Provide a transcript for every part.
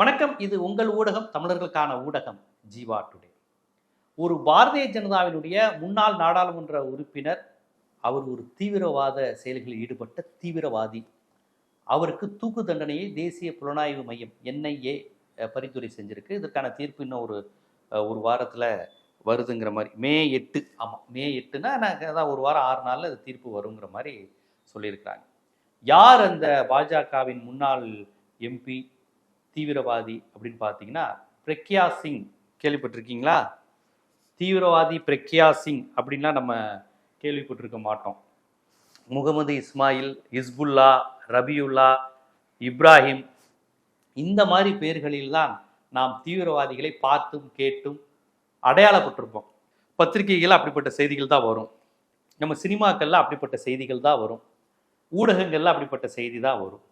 வணக்கம். இது உங்கள் ஊடகம் தமிழர்களுக்கான ஊடகம் ஜீவா டுடே. ஒரு பாரதிய ஜனதாவினுடைய முன்னாள் நாடாளுமன்ற உறுப்பினர் அவர் ஒரு தீவிரவாத செயல்களில் ஈடுபட்ட தீவிரவாதி. அவருக்கு தூக்கு தண்டனையை தேசிய புலனாய்வு மையம் என்ஐஏ பரிந்துரை செஞ்சிருக்கு. இதற்கான தீர்ப்பு இன்னும் ஒரு ஒரு வாரத்தில் வருதுங்கிற மாதிரி மே எட்டு. ஆமாம் மே எட்டுனா நான் அதான் ஒரு வாரம் ஆறு நாளில் அது தீர்ப்பு வருங்கிற மாதிரி சொல்லியிருக்கிறாங்க. யார் அந்த பாஜகவின் முன்னாள் எம்பி? தீவிரவாதி அப்படின்னு பார்த்தீங்கன்னா பிரக்யா சிங். கேள்விப்பட்டிருக்கீங்களா? தீவிரவாதி பிரக்யா சிங் அப்படின்லாம் நம்ம கேள்விப்பட்டிருக்க மாட்டோம். முகமது இஸ்மாயில் இஸ்புல்லா ரபியுல்லா இப்ராஹிம் இந்த மாதிரி பெயர்களில்தான் நாம் தீவிரவாதிகளை பார்த்தும் கேட்டும் அடையாளப்பட்டிருப்போம். பத்திரிகைகள் அப்படிப்பட்ட செய்திகள் தான் வரும். நம்ம சினிமாக்களில் அப்படிப்பட்ட செய்திகள் தான் வரும். ஊடகங்களில் அப்படிப்பட்ட செய்தி தான் வரும்.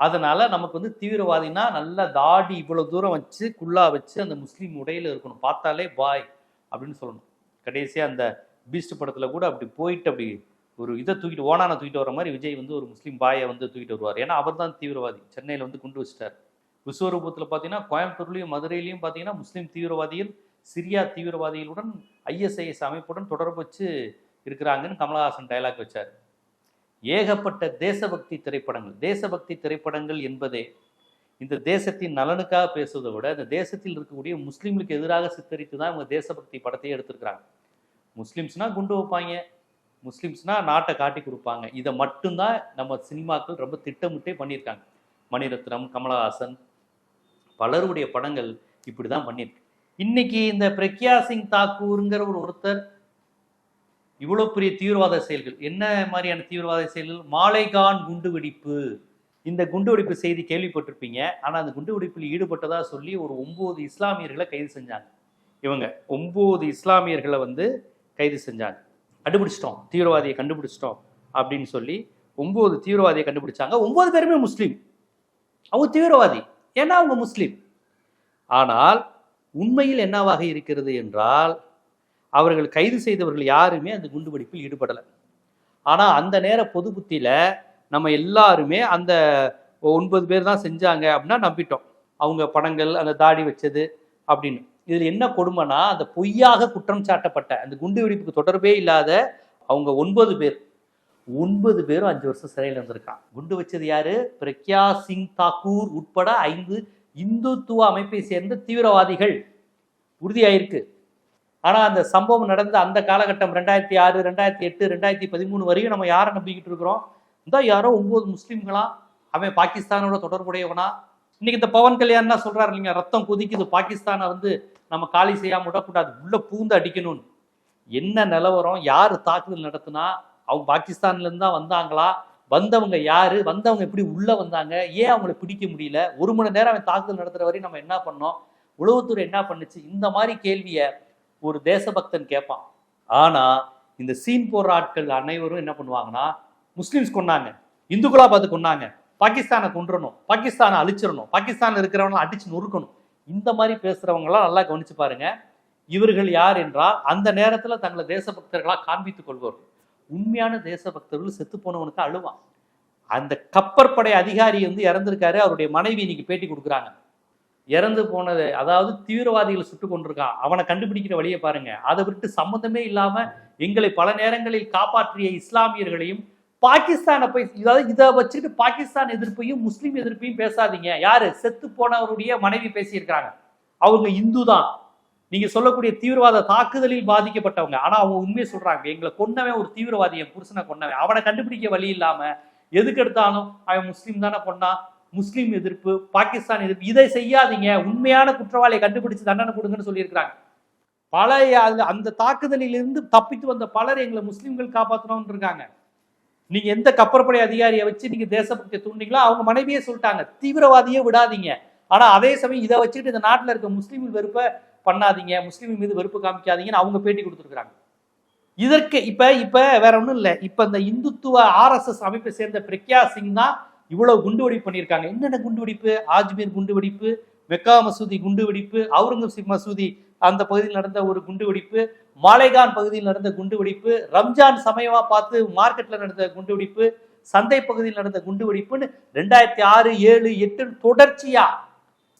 அதனால நமக்கு வந்து தீவிரவாதினா நல்ல தாடி இவ்வளவு தூரம் வச்சு குல்லா வச்சு அந்த முஸ்லீம் உடையில இருக்கணும். பார்த்தாலே பாய் அப்படின்னு சொல்லணும். கடைசியா அந்த பீஸ்ட் படத்துல கூட அப்படி போயிட்டு அப்படி ஒரு இதை தூக்கிட்டு ஓனான தூக்கிட்டு வர மாதிரி விஜய் வந்து ஒரு முஸ்லீம் பாயை வந்து தூக்கிட்டு வருவார். ஏன்னா அவர் தான் தீவிரவாதி. சென்னையில் வந்து குண்டு வச்சிட்டார். விஸ்வரூபத்தில் பார்த்தீங்கன்னா கோயம்புத்தூர்லையும் மதுரையிலையும் பார்த்தீங்கன்னா முஸ்லீம் தீவிரவாதிகள் சிரியா தீவிரவாதிகளுடன் ஐஎஸ்ஐஎஸ் அமைப்புடன் தொடர்பு வச்சு இருக்கிறாங்கன்னு கமலஹாசன் டைலாக் வச்சார். ஏகப்பட்ட தேசபக்தி திரைப்படங்கள். தேசபக்தி திரைப்படங்கள் என்பதே இந்த தேசத்தின் நலனுக்காக பேசுவதை விட இந்த தேசத்தில் இருக்கக்கூடிய முஸ்லீம்களுக்கு எதிராக சித்தரித்து தான் இவங்க தேசபக்தி படத்தையே எடுத்திருக்கிறாங்க. முஸ்லீம்ஸ்னால் குண்டு வைப்பாங்க. முஸ்லீம்ஸ்னால் நாட்டை காட்டி கொடுப்பாங்க. இதை மட்டும்தான் நம்ம சினிமாக்கள் ரொம்ப திட்டமிட்டே பண்ணியிருக்காங்க. மணிரத்னம் கமலஹாசன் பலருடைய படங்கள் இப்படி தான் பண்ணியிருக்கு. இன்னைக்கு இந்த பிரக்யா சிங் தாக்கூருங்கிற ஒரு ஒருத்தர் இவ்வளோ பெரிய தீவிரவாத செயல்கள். என்ன மாதிரியான தீவிரவாத செயல்கள்? மாலைகான் குண்டு வெடிப்பு. இந்த குண்டு வெடிப்பு செய்தி கேள்விப்பட்டிருப்பீங்க. ஆனால் அந்த குண்டு வெடிப்பில் ஈடுபட்டதாக சொல்லி ஒரு ஒம்பது இஸ்லாமியர்களை கைது செஞ்சாங்க. இவங்க ஒம்பது இஸ்லாமியர்களை வந்து கைது செஞ்சாங்க. கண்டுபிடிச்சிட்டோம். தீவிரவாதியை கண்டுபிடிச்சிட்டோம் அப்படின்னு சொல்லி ஒம்பது தீவிரவாதியை கண்டுபிடிச்சாங்க. ஒம்பது பேருமே முஸ்லீம். அவங்க தீவிரவாதி. ஏன்னா அவங்க முஸ்லீம். ஆனால் உண்மையில் என்னவாக இருக்கிறது என்றால் அவர்கள் கைது செய்தவர்கள் யாருமே அந்த குண்டுவெடிப்பில் ஈடுபடலை. ஆனால் அந்த நேர பொது புத்தியில் நம்ம எல்லாருமே அந்த ஒன்பது பேர் தான் செஞ்சாங்க அப்படின்னா நம்பிட்டோம். அவங்க படங்கள் அந்த தாடி வச்சது அப்படின்னு. இதில் என்ன கொடுமைனா அந்த பொய்யாக குற்றம் சாட்டப்பட்ட அந்த குண்டு வெடிப்புக்கு தொடர்பே இல்லாத அவங்க ஒன்பது பேர். ஒன்பது பேரும் அஞ்சு வருஷம் சிறையில் இருந்திருக்கான் குண்டு வச்சது யாரு? பிரக்யா சிங் தாக்கூர் உட்பட ஐந்து இந்துத்துவ அமைப்பை சேர்ந்த தீவிரவாதிகள். உறுதியாயிருக்கு. ஆனா அந்த சம்பவம் நடந்த அந்த காலகட்டம் ரெண்டாயிரத்தி ஆறு ரெண்டாயிரத்தி எட்டு ரெண்டாயிரத்தி பதிமூணு வரையும் நம்ம யாரை நம்பிக்கிட்டு இருக்கிறோம்? இந்த யாரோ ஒன்பது முஸ்லீம்களா? அவன் பாகிஸ்தானோட தொடர்புடையவனா? இன்னைக்கு இந்த பவன் கல்யாண் தான் சொல்றாரு இல்லைங்க ரத்தம் கொதிக்குது பாகிஸ்தானை வந்து நம்ம காலி செய்யாம விடக்கூடாது உள்ள பூந்து அடிக்கணும்னு. என்ன நிலவரம்? யார் தாக்குதல் நடத்தினா? அவங்க பாகிஸ்தான்லேருந்து தான் வந்தாங்களா? வந்தவங்க யாரு? வந்தவங்க எப்படி உள்ள வந்தாங்க? ஏன் அவங்கள பிடிக்க முடியல? ஒரு மணி நேரம் அவன் தாக்குதல் நடத்துகிற வரையும் நம்ம என்ன பண்ணோம்? உளவுத்துறை என்ன பண்ணுச்சு? இந்த மாதிரி கேள்வியை ஒரு தேசபக்தன் கேட்பான். ஆனா இந்த சீன் போடுற ஆட்கள் அனைவரும் என்ன பண்ணுவாங்கன்னா முஸ்லிம்ஸ் கொன்னாங்க இந்துக்களா பார்த்து கொன்னாங்க பாகிஸ்தானை கொன்றணும் பாகிஸ்தானை அழிச்சிடணும் பாகிஸ்தானில் இருக்கிறவங்களாம் அடிச்சு நொறுக்கணும். இந்த மாதிரி பேசுறவங்களாம் நல்லா கவனிச்சு பாருங்க. இவர்கள் யார் என்றால் அந்த நேரத்துல தங்களை தேசபக்தர்களா காண்பித்துக் கொள்வார்கள் உண்மையான தேசபக்தர்கள் செத்து போனவனுக்கு அழுவான். அந்த கப்பற்படை அதிகாரி வந்து இறந்திருக்காரு அவருடைய மனைவி இன்னைக்கு பேட்டி கொடுக்குறாங்க. இறந்து போனது அதாவது தீவிரவாதிகள் சுட்டு கொண்டிருக்கான். அவனை கண்டுபிடிக்கிற வழியை பாருங்க. அதை விட்டு சம்மந்தமே இல்லாம எங்களை பல நேரங்களில் காப்பாற்றிய இஸ்லாமியர்களையும் பாகிஸ்தானை போய் இதாவது இதை வச்சுட்டு பாகிஸ்தான் எதிர்ப்பையும் முஸ்லீம் எதிர்ப்பையும் பேசாதீங்க. யாரு? செத்து போனவருடைய மனைவி பேசியிருக்கிறாங்க. அவங்க இந்து தான். நீங்க சொல்லக்கூடிய தீவிரவாத தாக்குதலில் பாதிக்கப்பட்டவங்க. ஆனா அவங்க உண்மையை சொல்றாங்க. எங்களை கொன்னவன் ஒரு தீவிரவாதி என் புருஷனை கொன்னவன். அவனை கண்டுபிடிக்க வழி இல்லாம எதுக்கு எடுத்தாலும் அவன் முஸ்லீம் தானே பொண்ணா? முஸ்லீம் எதிர்ப்பு பாகிஸ்தான் எதிர்ப்பு இதை செய்யாதீங்க. உண்மையான குற்றவாளியை கண்டுபிடிச்சு தண்டனை கொடுங்கன்னு சொல்லியிருக்கிறாங்க. பல அந்த அந்த தாக்குதலிலிருந்து தப்பித்து வந்த பலர் எங்களை முஸ்லீம்கள் காப்பாற்றணும்னு இருக்காங்க. நீங்க எந்த கப்பற்படை அதிகாரியை வச்சு நீங்க தேசபக்தியை தூண்டிங்களோ அவங்க மனைவியே சொல்லிட்டாங்க. தீவிரவாதியே விடாதீங்க. ஆனா அதே சமயம் இதை வச்சுட்டு இந்த நாட்டில் இருக்க முஸ்லீம் வெறுப்பை பண்ணாதீங்க. முஸ்லீம் மீது வெறுப்பு காமிக்காதீங்கன்னு அவங்க பேட்டி கொடுத்துருக்காங்க இதற்கு இப்ப இப்ப வேற ஒன்றும் இல்லை. இப்ப இந்த இந்துத்துவ ஆர்எஸ்எஸ் அமைப்பை சேர்ந்த பிரக்யா சிங் தான் இவ்வளவு குண்டு வெடிப்பு பண்ணியிருக்காங்க. என்னென்ன குண்டுவெடிப்பு? ஆஜ்மீர் குண்டு வெடிப்பு மெக்கா மசூதி குண்டு வெடிப்பு அவுரங்கசீப் மசூதி அந்த பகுதியில் நடந்த ஒரு குண்டு வெடிப்பு பகுதியில் நடந்த குண்டு வெடிப்பு ரம்ஜான் சமயமா பார்த்து மார்க்கெட்ல நடந்த குண்டுவெடிப்பு சந்தை பகுதியில் நடந்த குண்டு வெடிப்புன்னு ரெண்டாயிரத்தி ஆறு ஏழு எட்டு தொடர்ச்சியா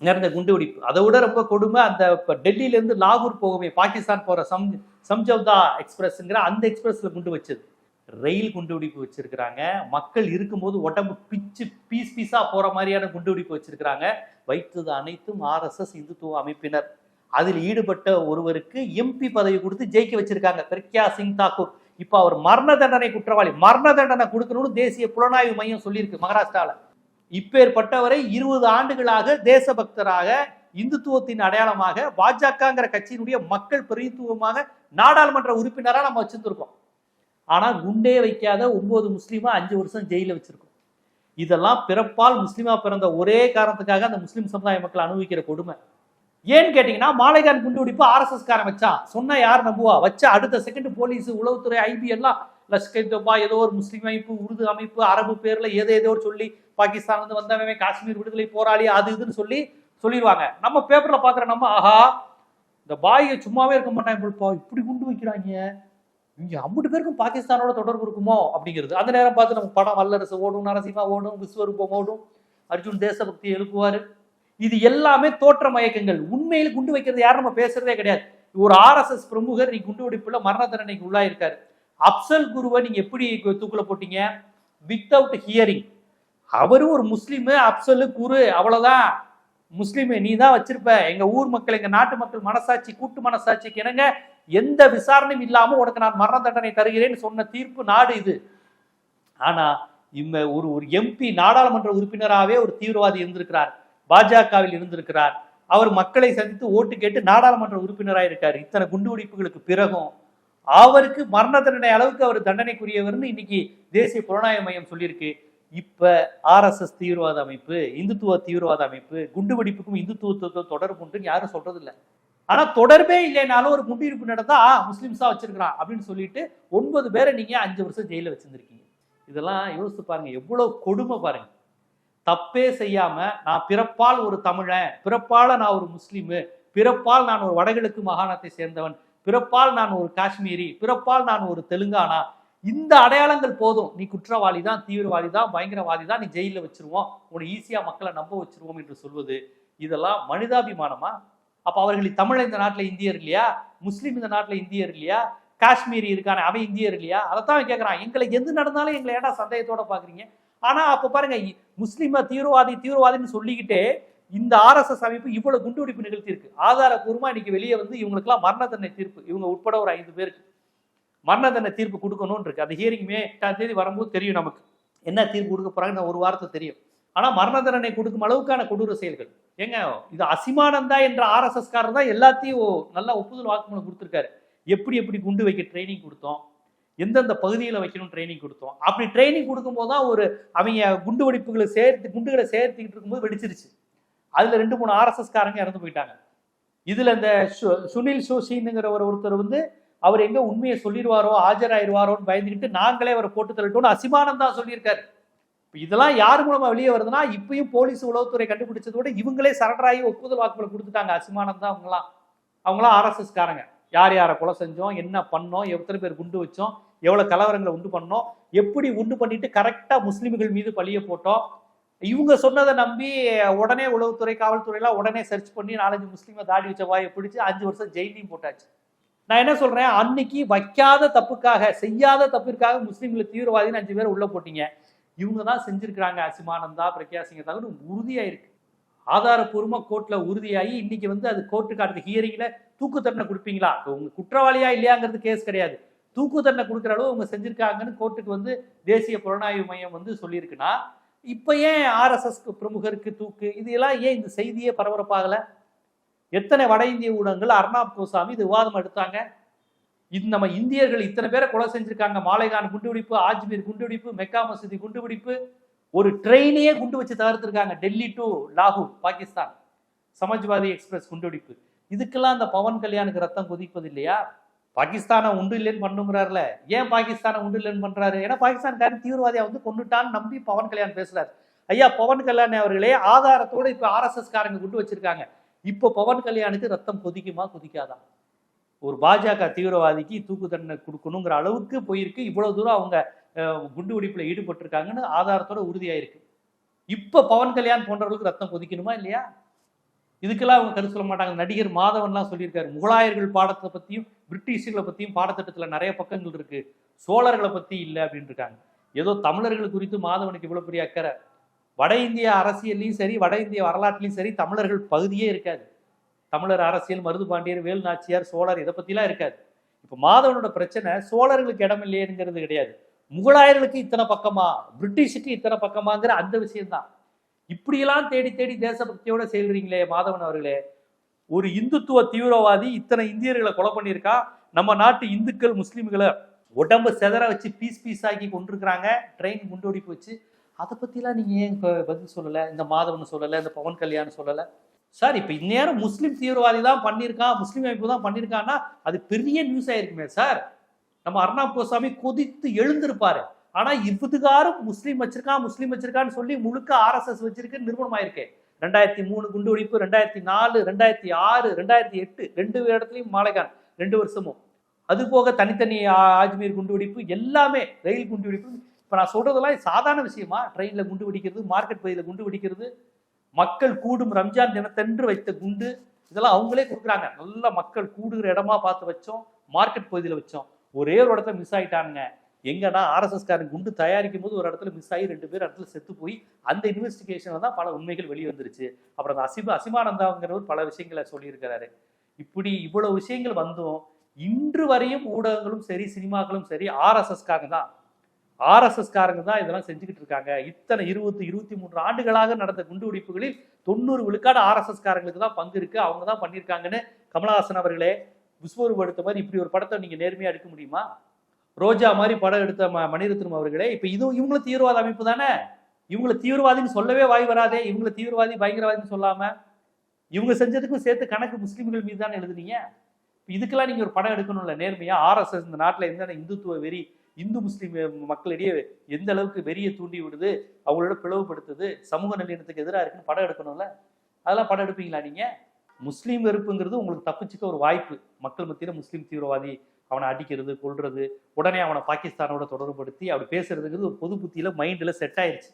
நடந்த குண்டுவெடிப்பு. அதை விட ரொம்ப கொடுமை அந்த இப்போ டெல்லியிலேருந்து லாகூர் போகவே பாகிஸ்தான் போகிற சம் சம்ஜவ்தா எக்ஸ்பிரஸ்ங்கிற அந்த எக்ஸ்பிரஸில் குண்டு வச்சது. ரயில் குண்டுவெடிப்பு வச்சிருக்கிறாங்க. மக்கள் இருக்கும்போது உடம்பு பிச்சு பீஸ் பீஸாக போகிற மாதிரியான குண்டுவெடிப்பு வச்சிருக்கிறாங்க. வைத்தது அனைத்தும் ஆர்எஸ்எஸ் இந்துத்துவ அமைப்பினர். அதில் ஈடுபட்ட ஒருவருக்கு எம்பி பதவி கொடுத்து ஜெயிக்க வச்சிருக்காங்க. பிரக்யா சிங் தாக்கூர். இப்போ அவர் மரண தண்டனை குற்றவாளி. மரண தண்டனை கொடுக்கணும்னு தேசிய புலனாய்வு மையம் சொல்லியிருக்கு மகாராஷ்டிராவில் இப்பேற்பட்டவரை இருபது ஆண்டுகளாக தேசபக்தராக இந்துத்துவத்தின் அடையாளமாக பாஜகங்கிற கட்சியினுடைய மக்கள் பிரதித்துவமாக நாடாளுமன்ற உறுப்பினராக நம்ம வச்சிருந்திருக்கோம். ஆனால் குண்டே வைக்காத ஒன்பது முஸ்லீமா அஞ்சு வருஷம் ஜெயிலில் வச்சிருக்கோம். இதெல்லாம் பிறப்பால் முஸ்லீமா பிறந்த ஒரே காரணத்துக்காக அந்த முஸ்லீம் சமுதாய மக்கள் அனுபவிக்கிற கொடுமை. ஏன்னு கேட்டீங்கன்னா மாலைகான் குண்டு வெடிப்பு ஆர்எஸ்எஸ் காரன் வச்சான். சொன்னா யார் நம்புவா? வச்சா அடுத்த செகண்ட் போலீஸ் உளவுத்துறை ஐபி எல்லாம் லஷ்கர் தொப்பா ஏதோ ஒரு முஸ்லீம் அமைப்பு உருது அமைப்பு அரபு பேர்ல ஏதோ ஏதோ சொல்லி பாகிஸ்தான் வந்து வந்தவன் காஷ்மீர் விடுதலை போராளி அது இதுன்னு சொல்லி சொல்லிடுவாங்க நம்ம பேப்பர்ல பாக்குற நம்ம ஆஹா இந்த பாயை சும்மாவே இருக்க மாட்டாங்க இப்படி குண்டு வைக்கிறாங்க. இங்கே அம்பது பேருக்கும் பாகிஸ்தானோட தொடர்பு இருக்குமோ அப்படிங்கிறது. அந்த நேரம் பார்த்து நம்ம படம் வல்லரசு ஓடும் நரசிம்மா ஓடும் விஸ்வரூபம் ஓடும் அர்ஜுன் தேசபக்தி எழுப்புவார். இது எல்லாமே தோற்ற மயக்கங்கள். உண்மையில் குண்டு வைக்கிறது யாரும் நம்ம பேசுறதே கிடையாது. ஒரு ஆர்எஸ்எஸ் பிரமுகர் நீ குண்டு வெடிப்புல மரண தண்டனைக்கு உள்ளாயிருக்காரு. அப்சல் குருவை நீங்க எப்படி தூக்குல போட்டீங்க? வித்தவுட் ஹியரிங் அவரும் ஒரு முஸ்லீமு அப்சலு குரு அவ்வளவுதான். முஸ்லீமு நீ தான் வச்சிருப்ப. எங்க ஊர் மக்கள் எங்க நாட்டு மக்கள் மனசாட்சி கூட்டு மனசாட்சிக்கு என்னங்க? எந்த விசாரணையும் இல்லாமல் உனக்கு நான் மரண தண்டனை தருகிறேன்னு சொன்ன தீர்ப்பு நாடு இது. ஆனா இந்த ஒரு ஒரு எம்பி நாடாளுமன்ற உறுப்பினராகவே ஒரு தீவிரவாதி இருந்திருக்கிறார். பாஜகவில் இருந்திருக்கிறார். அவர் மக்களை சந்தித்து ஓட்டு கேட்டு நாடாளுமன்ற உறுப்பினராக இருக்கார். இத்தனை குண்டுவெடிப்புகளுக்கு பிறகும் அவருக்கு மரண தண்டனை அளவுக்கு அவர் தண்டனைக்குரியவர்னு இன்னைக்கு தேசிய புலனாய்வு மையம் சொல்லியிருக்கு. இப்ப ஆர்எஸ்எஸ் தீவிரவாத அமைப்பு இந்துத்துவ தீவிரவாத அமைப்பு குண்டுவெடிப்புக்கும் இந்துத்துவத்துக்கும் தொடர்பு உண்டுன்னு யாரும் சொல்றது இல்லை ஆனா தொடர்பே இல்லைனாலும் ஒரு குண்டுவெடிப்பு நடந்தா முஸ்லிம்ஸா வச்சிருக்கிறான் அப்படின்னு சொல்லிட்டு ஒன்பது பேரை நீங்க அஞ்சு வருஷம் ஜெயில வச்சிருந்திருக்கீங்க. இதெல்லாம் யோசித்து பாருங்க எவ்வளவு கொடுமை பாருங்க. தப்பே செய்யாம நான் பிறப்பால் ஒரு தமிழன் பிறப்பால நான் ஒரு முஸ்லீமு பிறப்பால் நான் ஒரு வடகிழக்கு மாகாணத்தை சேர்ந்தவன் பிறப்பால் நான் ஒரு காஷ்மீரி பிறப்பால் நான் ஒரு தெலுங்கானா இந்த அடையாளங்கள் போதும். நீ குற்றவாளி தான் தீவிரவாதி தான் பயங்கரவாதி தான் நீ ஜெயிலில் வச்சிருவோம் உன்னை ஈஸியா மக்களை நம்ப வச்சிருவோம் என்று சொல்வது இதெல்லாம் மனிதாபிமானமா? அப்போ அவர்கள் தமிழ் இந்த நாட்டில் இந்தியர் இல்லையா? முஸ்லீம் இந்த நாட்டில் இந்தியர் இல்லையா? காஷ்மீரி இருக்கானே அவன் இந்தியர் இல்லையா? அதைத்தான் தான் கேட்குறான் எங்களை எது நடந்தாலும் எங்களை ஏன்டா சந்தேகத்தோட பார்க்குறீங்க ஆனால் அப்போ பாருங்க இ- தீவிரவாதி தீவிரவாதின்னு சொல்லிக்கிட்டே இந்த ஆர்எஸ்எஸ் அமைப்பு இவ்வளவு குண்டுவெடிப்பு நிகழ்த்தி இருக்கு ஆதாரப்பூர்வமா இன்னைக்கு வெளியே வந்து இவங்களுக்குலாம் மரண தண்டனை தீர்ப்பு. இவங்க உட்பட ஒரு ஐந்து பேருக்கு மரண தண்டனை தீர்ப்பு கொடுக்கணும்னு இருக்கு. அந்த ஹியரிங்குமே எட்டாம் தேதி வரும்போது தெரியும் நமக்கு. என்ன தீர்ப்பு கொடுக்க போறாங்கன்னு ஒரு வாரத்தை தெரியும். ஆனால் மரண தண்டனை கொடுக்கும் அளவுக்கான கொடூர செயல்கள். ஏங்க இது அசிமானந்தா என்ற ஆர்எஸ்எஸ் காரர் தான் எல்லாத்தையும் நல்லா ஒப்புதல் வாக்குமூலம் கொடுத்துருக்காரு. எப்படி எப்படி குண்டு வைக்க ட்ரைனிங் கொடுத்தோம் எந்தெந்த பகுதியில் வைக்கணும் ட்ரைனிங் கொடுத்தோம். அப்படி ட்ரைனிங் கொடுக்கும்போது தான் ஒரு அவங்க குண்டு வெடிப்புகளை சேர்த்து குண்டுகளை சேர்த்துக்கிட்டு இருக்கும்போது வெடிச்சிருச்சு. அதில் ரெண்டு மூணு ஆர்எஸ்எஸ் காரங்க இறந்து போயிட்டாங்க. இதில் இந்த சுனில் சோஷின்னுங்கிற ஒரு ஒருத்தர் வந்து அவர் எங்கே உண்மையை சொல்லிடுவாரோ ஆஜராயிருவாரோன்னு பயந்துக்கிட்டு நாங்களே அவரை போட்டு தள்ளட்டோம்னு அசிமானந்தான் சொல்லியிருக்காரு. இதெல்லாம் யார் மூலமா வெளியே வருதுன்னா இப்பயும் போலீஸ் உளவுத்துறை கண்டுபிடிச்சதோட இவங்களே சரண்டராகி ஒப்புதல் வாக்குமூலம் கொடுத்துட்டாங்க. அசிமானந்தா அவங்களாம் அவங்களாம் ஆர்எஸ்எஸ் காரங்க. யார் யாரை கொலை செஞ்சோம் என்ன பண்ணோம் எத்தனை பேர் குண்டு வச்சோம் எவ்வளவு கலவரங்களை உண்டு பண்ணோம் எப்படி உண்டு பண்ணிட்டு கரெக்டா முஸ்லிம்கள் மீது பழிய போட்டோம். இவங்க சொன்னதை நம்பி உடனே உளவுத்துறை காவல்துறையெல்லாம் உடனே சர்ச் பண்ணி நாலஞ்சு முஸ்லீமை தாடி வச்ச வாயை பிடிச்சி அஞ்சு வருஷம் ஜெயிலையும் போட்டாச்சு. நான் என்ன சொல்றேன்? அன்னைக்கு வைக்காத தப்புக்காக செய்யாத தப்பிற்காக முஸ்லீம்களை தீவிரவாதின்னு அஞ்சு பேர் உள்ள போட்டீங்க. இவங்க தான் செஞ்சுருக்கிறாங்க அசிமானந்தா பிரக்யா சிங்க தவிர உறுதியாக இருக்குது ஆதாரப்பூர்வமா கோர்ட்ல உறுதியாகி இன்னைக்கு வந்து அது கோர்ட்டுக்கு அடுத்த ஹியரிங்ல தூக்கு தண்டனை கொடுப்பீங்களா? உங்க குற்றவாளியா இல்லையாங்கிறது கேஸ் கிடையாது. தூக்கு தண்டனை கொடுக்குற அளவு அவங்க செஞ்சிருக்காங்கன்னு கோர்ட்டுக்கு வந்து தேசிய புலனாய்வு மையம் வந்து சொல்லியிருக்குன்னா இப்போ ஏன் ஆர்எஸ்எஸ் பிரமுகருக்கு தூக்கு? இது எல்லாம் ஏன் இந்த செய்தியே பரபரப்பாகலை? எத்தனை வட இந்திய ஊடகங்கள் அர்ணாப் கோசாமி இது விவாதம் எடுத்தாங்க. இது நம்ம இந்தியர்கள் இத்தனை பேரை கொலை செஞ்சிருக்காங்க. மாலைகான் குண்டுபிடிப்பு ஆஜ்மீர் குண்டுபிடிப்பு மெக்கா மசூதி குண்டுபிடிப்பு ஒரு ட்ரெயினையே குண்டு வச்சு தகர்த்துருக்காங்க. டெல்லி டு லாகூர் பாகிஸ்தான். சமாஜ்வாதி எக்ஸ்பிரஸ் குண்டுபிடிப்பு இதுக்கெல்லாம் அந்த பவன் கல்யாணுக்கு ரத்தம் கொதிப்பது இல்லையா? பாகிஸ்தானை உண்டு இல்லைன்னு பண்ணுங்கிறாருல. ஏன் பாகிஸ்தானை உண்டு இல்லைன்னு பண்றாரு? ஏன்னா பாகிஸ்தான்காரன் தீவிரவாதியா வந்து கொண்டுட்டான்னு நம்பி பவன் கல்யாண் பேசுறாரு. ஐயா பவன் கல்யாண் அவர்களே ஆதாரத்தோட இப்ப ஆர்எஸ்எஸ் காரங்க குண்டு வச்சிருக்காங்க. இப்போ பவன் கல்யாணுக்கு ரத்தம் கொதிக்குமா? கொதிக்காதான் ஒரு பாஜக தீவிரவாதிக்கு தூக்கு தண்டனை கொடுக்கணுங்கிற அளவுக்கு போயிருக்கு. இவ்வளவு தூரம் அவங்க குண்டு வெடிப்புல ஈடுபட்டிருக்காங்கன்னு ஆதாரத்தோட உறுதியாயிருக்கு. இப்ப பவன் கல்யாண் போன்றவர்களுக்கு ரத்தம் கொதிக்கணுமா இல்லையா? இதுக்கெல்லாம் அவங்க கருத்து சொல்ல மாட்டாங்க. நடிகர் மாதவன்லாம் சொல்லியிருக்காரு. முகலாயர்கள் பாடத்தை பற்றியும் பிரிட்டிஷர்களை பற்றியும் பாடத்திட்டத்தில் நிறைய பக்கங்கள் இருக்கு. சோழர்களை பற்றி இல்லை அப்படின்னு இருக்காங்க ஏதோ தமிழர்கள் குறித்து மாதவனுக்கு இவ்வளோ பெரிய அக்கறை. வட இந்திய அரசியல்லையும் சரி வட இந்திய வரலாற்றுலையும் சரி தமிழர்கள் பகுதியே இருக்காது. தமிழர் அரசியல் மருது பாண்டியர் வேலு நாச்சியார் சோழர் இதை பற்றிலாம் இருக்காது. இப்போ மாதவனோட பிரச்சனை சோழர்களுக்கு இடம் இல்லையேங்கிறது கிடையாது. முகலாயர்களுக்கு இத்தனை பக்கமா பிரிட்டிஷுக்கு இத்தனை பக்கமாங்கிற அந்த விஷயம்தான். இப்படியெல்லாம் தேடி தேடி தேசபக்தியோட செயல்றீங்களே மாதவன் அவர்களே. ஒரு இந்துத்துவ தீவிரவாதி இத்தனை இந்தியர்களை கொலை பண்ணியிருக்கா? நம்ம நாட்டு இந்துக்கள் முஸ்லீம்களை உடம்பு செதற வச்சு பீஸ் பீஸ் ஆக்கி கொண்டிருக்கிறாங்க. ட்ரெயின் குண்டுவெடிப்பு வச்சு அதை பற்றிலாம் நீங்கள் ஏன் இப்போ பதில் சொல்லலை? இந்த மாதவன் சொல்லலை இந்த பவன் கல்யாணம் சொல்லலை? சார் இப்போ இந்நேரம் முஸ்லீம் தீவிரவாதி தான் பண்ணியிருக்கான் முஸ்லீம் அமைப்பு தான் பண்ணியிருக்கான்னா அது பெரிய நியூஸ் ஆயிருக்குமே சார். நம்ம அர்ணாப் கோசாமி கொதித்து எழுந்திருப்பாரு. ஆனா இவ்வுதுகாரும் முஸ்லீம் வச்சிருக்கான் முஸ்லீம் வச்சிருக்கான்னு சொல்லி முழுக்க ஆர்எஸ்எஸ் வச்சிருக்கு நிறுவனம் ஆயிருக்கு ரெண்டாயிரத்தி மூணு குண்டு வெடிப்பு ரெண்டாயிரத்தி நாலு ரெண்டாயிரத்தி ஆறு ரெண்டாயிரத்தி எட்டு ரெண்டு இடத்துலையும் மாலைகான் ரெண்டு வருஷமும். அது போக தனித்தனி ஆஜ்மீர் குண்டு வெடிப்பு எல்லாமே ரயில் குண்டு வெடிப்பு. இப்போ நான் சொல்றதெல்லாம் சாதாரண விஷயமா? ட்ரெயினில் குண்டு வெடிக்கிறது மார்க்கெட் பகுதியில் குண்டு வெடிக்கிறது மக்கள் கூடும் ரம்ஜான் தினத்தன்று வைத்த குண்டு இதெல்லாம் அவங்களே கொடுக்குறாங்க. நல்ல மக்கள் கூடுகிற இடமா பார்த்து வச்சோம் மார்க்கெட் பகுதியில் வச்சோம். ஒரே ஒரு இடத்துல மிஸ் ஆயிட்டானுங்க. எங்கன்னா ஆர்எஸ்எஸ் காரன் குண்டு தயாரிக்கும் போது ஒரு இடத்துல மிஸ் ஆகி ரெண்டு பேர் இடத்துல செத்து போய் அந்த இன்வெஸ்டிகேஷனில் தான் பல உண்மைகள் வெளியே வந்துருச்சு. அப்புறம் அந்த அசிம அசிமானந்தாங்கிறவர் பல விஷயங்களை சொல்லியிருக்கிறாரு. இப்படி இவ்வளவு விஷயங்கள் வந்தும் இன்று வரையும் ஊடகங்களும் சரி சினிமாக்களும் சரி ஆர்எஸ்எஸ்காரங்க தான் ஆர்எஸ்எஸ் காரங்க தான் இதெல்லாம் செஞ்சுக்கிட்டு இருக்காங்க. இத்தனை இருபத்தி இருபத்தி மூன்று ஆண்டுகளாக நடந்த குண்டுவெடிப்புகளில் தொண்ணூறு விழுக்காடு ஆர்எஸ்எஸ் காரங்களுக்கு தான் பங்கு இருக்கு. அவங்க தான் பண்ணியிருக்காங்கன்னு கமலஹாசன் அவர்களே விஸ்வரூபடுத்த மாதிரி இப்படி ஒரு படத்தை நீங்க நேர்மையா எடுக்க முடியுமா? ரோஜா மாதிரி படம் எடுத்த ம மணிரத்னம் அவர்களே இப்ப இதுவும் இவங்களும் தீவிரவாத அமைப்பு தானே? இவங்களை தீவிரவாதின்னு சொல்லவே வாய் வராதே. இவங்களை தீவிரவாதி பயங்கரவாதின்னு சொல்லாம. இவங்க செஞ்சதுக்கும் சேர்த்து கணக்கு முஸ்லீம்கள் மீது தானே எழுதுனீங்க? இதுக்கெல்லாம் நீங்க ஒரு படம் எடுக்கணும்ல நேர்மையா? ஆர்எஸ்எஸ் இந்த நாட்டில் எந்த இந்துத்துவ வெறி இந்து முஸ்லீம் மக்களிடையே எந்த அளவுக்கு வெறியை தூண்டி விடுது அவங்களோட பிளவுபடுத்துது சமூக நல்லிணத்துக்கு எதிராக இருக்குன்னு படம் எடுக்கணும்ல? அதெல்லாம் படம் எடுப்பீங்களா நீங்க? முஸ்லீம் வெறுப்புங்கிறது உங்களுக்கு தப்பிச்சுக்க ஒரு வாய்ப்பு. மக்கள் மத்தியில் முஸ்லீம் தீவிரவாதி அவனை அடிக்கிறது கொல்றது உடனே அவனை பாகிஸ்தானோட தொடர்புபடுத்தி அப்படி பேசுறதுங்கிறது ஒரு பொது புத்தியில மைண்டில் செட் ஆயிடுச்சு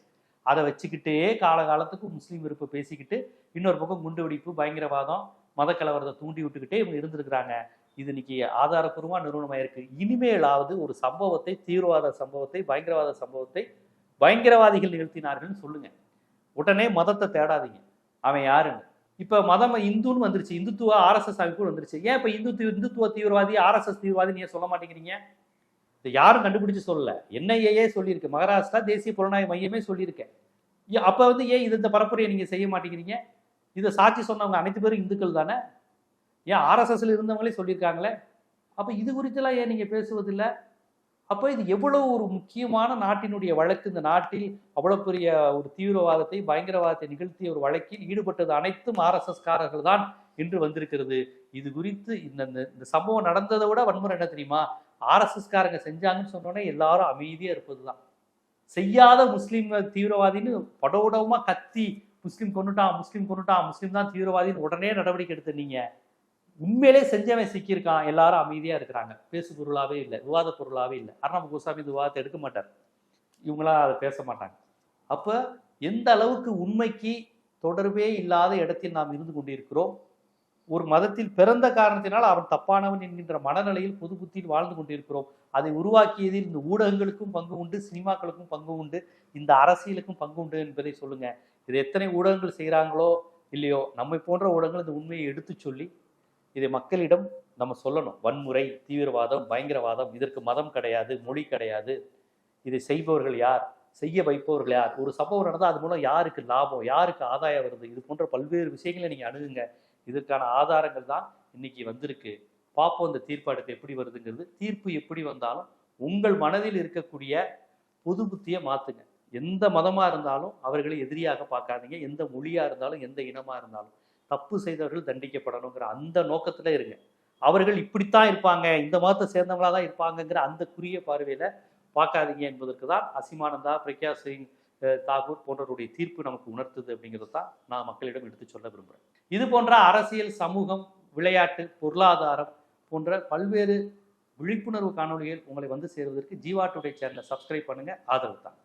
அதை வச்சுக்கிட்டே காலகாலத்துக்கு முஸ்லீம் வெறுப்பை பேசிக்கிட்டு இன்னொரு பக்கம் குண்டு வெடிப்பு பயங்கரவாதம் மத கலவரத்தை தூண்டி விட்டுக்கிட்டே இவங்க இருந்திருக்கிறாங்க. இது இன்னைக்கு ஆதாரப்பூர்வமாக நிறுவனமாயிருக்கு. இனிமேலாவது ஒரு சம்பவத்தை தீவிரவாத சம்பவத்தை பயங்கரவாத சம்பவத்தை பயங்கரவாதிகள் நிகழ்த்தினார்கள்னு சொல்லுங்க. உடனே மதத்தை தேடாதீங்க. அவன் யாருன்னு. இப்போ மதம் இந்துன்னு வந்துருச்சு. இந்துத்துவ ஆர்எஸ்எஸ் அமைப்பு வந்துருச்சு. ஏன் இப்போ இந்து இந்துத்துவ தீவிரவாதி ஆர்எஸ்எஸ் தீவிரவாதி நீங்கள் சொல்ல மாட்டேங்கிறீங்க? இதை யாரும் கண்டுபிடிச்சு சொல்லல. என்ஐஏயே சொல்லியிருக்கு. மகாராஷ்டிரா தேசிய புலனாய்வு மையமே சொல்லியிருக்கேன் அப்போ வந்து ஏன் இது இந்த பரப்புரையை நீங்கள் செய்ய மாட்டேங்கிறீங்க? இதை சாட்சி சொன்னவங்க அனைத்து பேரும் இந்துக்கள் தானே? ஏன் ஆர்எஸ்எஸ்ல இருந்தவங்களே சொல்லியிருக்காங்களே? அப்போ இது குறித்தெல்லாம் ஏன் நீங்கள் பேசுவதில்லை? அப்போ இது எவ்வளவு ஒரு முக்கியமான நாட்டினுடைய வழக்கு? இந்த நாட்டில் அவ்வளோ பெரிய ஒரு தீவிரவாதத்தை பயங்கரவாதத்தை நிகழ்த்திய ஒரு வழக்கில் ஈடுபட்டது அனைத்தும் ஆர்எஸ்எஸ் காரர்கள் தான் என்று வந்திருக்கிறது. இது குறித்து இந்த இந்த- சம்பவம் நடந்ததை விட வன்முறை என்ன தெரியுமா? ஆர்எஸ்எஸ் காரங்க செஞ்சாங்கன்னு சொன்னோன்னே எல்லாரும் அமைதியாக இருப்பது தான் செய்யாத முஸ்லீம் தீவிரவாதின்னு படோடமா கத்தி முஸ்லீம் கொண்டுட்டான் முஸ்லீம் கொண்டுட்டான் முஸ்லீம் தான் தீவிரவாதின்னு உடனே நடவடிக்கை எடுத்த உண்மையிலே செஞ்சவன் சிக்கியிருக்கான். எல்லாரும் அமைதியாக இருக்கிறாங்க. பேசு பொருளாகவே இல்லை விவாத பொருளாகவே இல்லை. அர்ணாப் கோசாமி இந்த விவாதத்தை எடுக்க மாட்டார். இவங்களாம் அதை பேச மாட்டாங்க. அப்போ எந்த அளவுக்கு உண்மைக்கு தொடர்பே இல்லாத இடத்தில் நாம் இருந்து கொண்டிருக்கிறோம்? ஒரு மதத்தில் பிறந்த காரணத்தினால் அவன் தப்பானவன் என்கின்ற மனநிலையில் பொது புத்தியில் வாழ்ந்து கொண்டிருக்கிறோம். அதை உருவாக்கியதில் இந்த ஊடகங்களுக்கும் பங்கு உண்டு சினிமாக்களுக்கும் பங்கு உண்டு இந்த அரசியலுக்கும் பங்கு உண்டு என்பதை சொல்லுங்க. இது எத்தனை ஊடகங்கள் செய்கிறாங்களோ இல்லையோ நம்மை போன்ற ஊடகங்கள் இந்த உண்மையை எடுத்து சொல்லி இதை மக்களிடம் நம்ம சொல்லணும். வன்முறை தீவிரவாதம் பயங்கரவாதம் இதற்கு மதம் கிடையாது மொழி கிடையாது. இதை செய்பவர்கள் யார்? செய்ய வைப்பவர்கள் யார்? ஒரு சம்பவம் நடந்தால் அது மூலம் யாருக்கு லாபம்? யாருக்கு ஆதாயம் வருது? இது போன்ற பல்வேறு விஷயங்களை நீங்கள் அணுகுங்க. இதற்கான ஆதாரங்கள் தான் இன்னைக்கு வந்திருக்கு. பார்ப்போம் இந்த தீர்ப்பாடத்தை எப்படி வருதுங்கிறது. தீர்ப்பு எப்படி வந்தாலும் உங்கள் மனதில் இருக்கக்கூடிய புது புத்தியை மாற்றுங்க எந்த மதமாக இருந்தாலும் அவர்களை எதிரியாக பார்க்காதீங்க. எந்த மொழியாக இருந்தாலும் எந்த இனமாக இருந்தாலும். தப்பு செய்தவர்கள் தண்டிக்கப்படணுங்கிற அந்த நோக்கத்தில் இருங்க. அவர்கள் இப்படித்தான் இருப்பாங்க இந்த மதத்தை சேர்ந்தவங்களா தான் இருப்பாங்கங்கிற அந்த குறுகிய பார்வையில் பார்க்காதீங்க என்பதற்கு தான் அசிமானந்தா பிரக்யா சிங் தாகூர் போன்றவருடைய தீர்ப்பு நமக்கு உணர்த்துது அப்படிங்கிறது தான் நான் மக்களிடம் எடுத்து சொல்ல விரும்புகிறேன் இது போன்ற அரசியல் சமூகம் விளையாட்டு பொருளாதாரம் போன்ற பல்வேறு விழிப்புணர்வு காணொளிகள் உங்களை வந்து சேருவதற்கு ஜீவா டுடே சேனலை சப்ஸ்கிரைப் பண்ணுங்கள் ஆதரவு தான்.